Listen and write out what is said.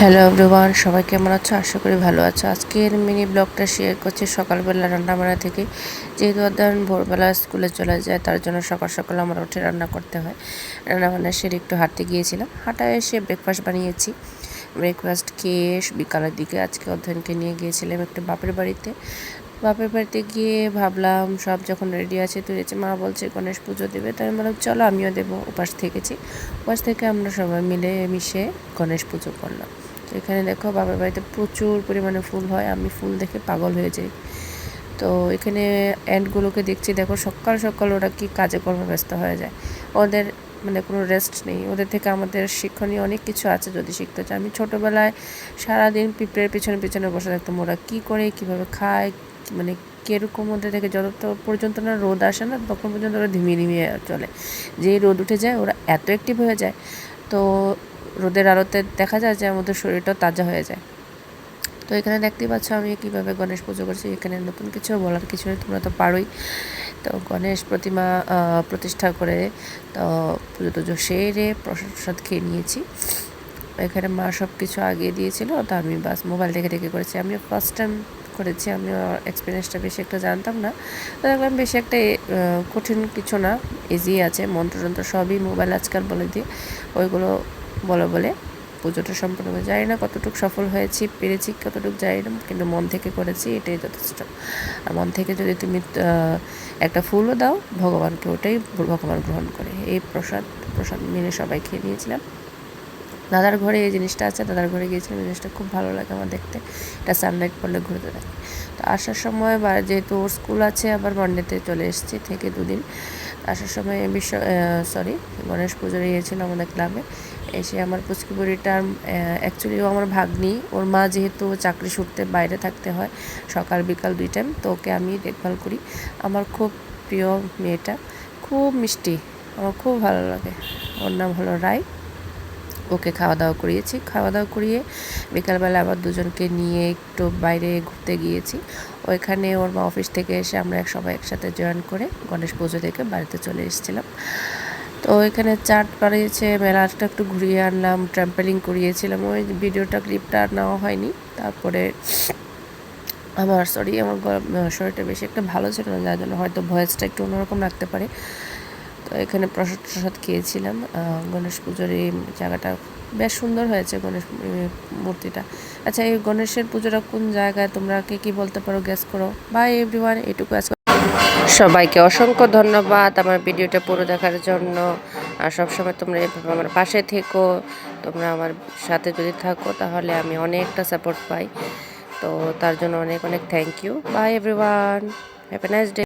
Hello everyone সবাই কেমন আছো? আশা করি ভালো আছো। আজকের মিনি ব্লগটা শেয়ার করছি সকালবেলা রান্নাবান্না থেকে। যেহেতু অধ্যয়ন ভোরবেলা স্কুলে চলে যায়, তার জন্য সকাল সকাল আমার উঠে রান্না করতে হয়। রান্নাবান্না সেরে একটু হাঁটতে গিয়েছিলাম। হাঁটা এসে ব্রেকফাস্ট বানিয়েছি। ব্রেকফাস্ট খেয়ে বিকালের দিকে আজকে অধ্যয়নকে নিয়ে গিয়েছিলাম একটু বাপের বাড়িতে। বাপের বাড়িতে গিয়ে ভাবলাম, সব যখন রেডি আছে তুলেছে মা বলছে গণেশ পুজো দেবে। তাই আমি বললাম, চলো আমিও দেবো উপাস থেকেছি। উপাস থেকে আমরা সবাই মিলে মিশে গণেশ পুজো করলাম। তো এখানে দেখো বাপের বাড়িতে প্রচুর পরিমাণে ফুল হয়, আমি ফুল দেখে পাগল হয়ে যাই। তো এখানে অ্যান্ডগুলোকে দেখছি, দেখো সকাল সকাল ওরা কি কাজে কর্মে ব্যস্ত হয়ে যায়। ওদের মানে কোনো রেস্ট নেই। ওদের থেকে আমাদের শিক্ষণীয় অনেক কিছু আছে যদি শিখতে চাই আমি ছোটোবেলায় সারাদিন পিঁপড়ের পিছনে পিছনে বসে থাকতাম, ওরা কী করে, কীভাবে খায় মানে কীরকম ওদের থেকে যত পর্যন্ত না রোদ আসে না, তখন পর্যন্ত ওরা ধিমিয়ে ধিমিয়ে চলে। যেই রোদ উঠে যায়, ওরা এত অ্যাক্টিভ হয়ে যায়, তো রোদের আলোতে দেখা যায় যে আমাদের শরীরটাও তাজা হয়ে যায়। তো এখানে দেখতেই পাচ্ছ আমি কীভাবে গণেশ পুজো করছি। এখানে নতুন কিছু বলার কিছু নেই, তোমরা তো পারোই। তো গণেশ প্রতিমা প্রতিষ্ঠা করে, তো পুজো টুজো সেরে প্রসাদ খেয়ে নিয়েছি। এখানে মা সব কিছু আগিয়ে দিয়েছিল, তো আমি বাস মোবাইল দেখে দেখে করেছি। আমি ফার্স্ট টাইম করেছি, আমি এক্সপিরিয়েন্সটা বেশি একটা জানতাম না। তো দেখলাম বেশি একটা কঠিন কিছু না ইজি আছে মন্ত্র মন্ত্রযন্ত্র সবই মোবাইল আজকাল বলে দিয়ে ওইগুলো বলে বলে পুজোটা সম্পূর্ণ জানি না কতটুকু সফল হয়েছি, পেরেছি কতটুকু জানি না, কিন্তু মন থেকে করেছি, এটাই যথেষ্ট। আর মন থেকে যদি তুমি একটা ফুলও দাও, ভগবানকে ওটাই ভগবান গ্রহণ করে। এই প্রসাদ প্রসাদ মিলে সবাই খেয়ে নিয়েছিলাম। দাদার ঘরে এই জিনিসটা আছে, দাদার ঘরে গিয়েছিলাম জিনিসটা খুব ভালো লাগে আমার দেখতে। এটা সানলাইট পড়লে ঘুরতে থাকে তো আসার সময় যেহেতু ওর স্কুল আছে, আবার মান্ডেতে চলে এসেছি, থেকে দুদিন। আসার সময় বিশ্ব সরি গণেশ পুজো গিয়েছিল আমাদের ক্লাবে এসে আমার পুচকি বুড়িটার অ্যাকচুয়ালি ও আমার ভাগ্নি, ওর মা যেহেতু চাকরি সূত্রে বাইরে থাকতে হয়, সকাল বিকাল দুই টাইম তো ওকে আমি দেখভাল করি। আমার খুব প্রিয় মেয়েটা, খুব মিষ্টি, আমার খুব ভালো লাগে। ওর নাম হলো রায় ওকে খাওয়া দাওয়া করিয়েছি। খাওয়া দাওয়া করিয়ে বিকালবেলা আবার দুজনকে নিয়ে একটু বাইরে ঘুরতে গিয়েছি। ওইখানে ওর মা অফিস থেকে এসে আমরা এক সবাই একসাথে জয়েন করে গণেশ পুজো থেকে বাড়িতে চলে এসেছিলাম। তো এখানে চাট বানিয়েছে, মেলাটা একটু ঘুরিয়ে আনলাম ট্র্যাম্পেলিং করিয়েছিলাম। ওই ভিডিওটা ক্লিপটা আর নেওয়া হয়নি। তারপরে আমার সরি আমার শরীরটা বেশি একটা ভালো ছিল না, যার জন্য হয়তো ভয়েসটা একটু অন্যরকম রাখতে পারে। তো এখানে প্রসাদ প্রসাদ খেয়েছিলাম। গণেশ পুজোর এই জায়গাটা বেশ সুন্দর হয়েছে গণেশ মূর্তিটা। আচ্ছা এই গণেশের পুজোটা কোন জায়গায়? তোমরা কে কী বলতে পারো গ্যাস করো। বাই এভরিওয়ান এটুকু আজকে সবাইকে অসংখ্য ধন্যবাদ আমার ভিডিওটা পুরো দেখার জন্য। আর সবসময় তোমরা এভাবে আমার পাশে থেকো। তোমরা আমার সাথে যদি থাকো, তাহলে আমি অনেকটা সাপোর্ট পাই। তো তার জন্য অনেক অনেক thank you bye everyone have nice day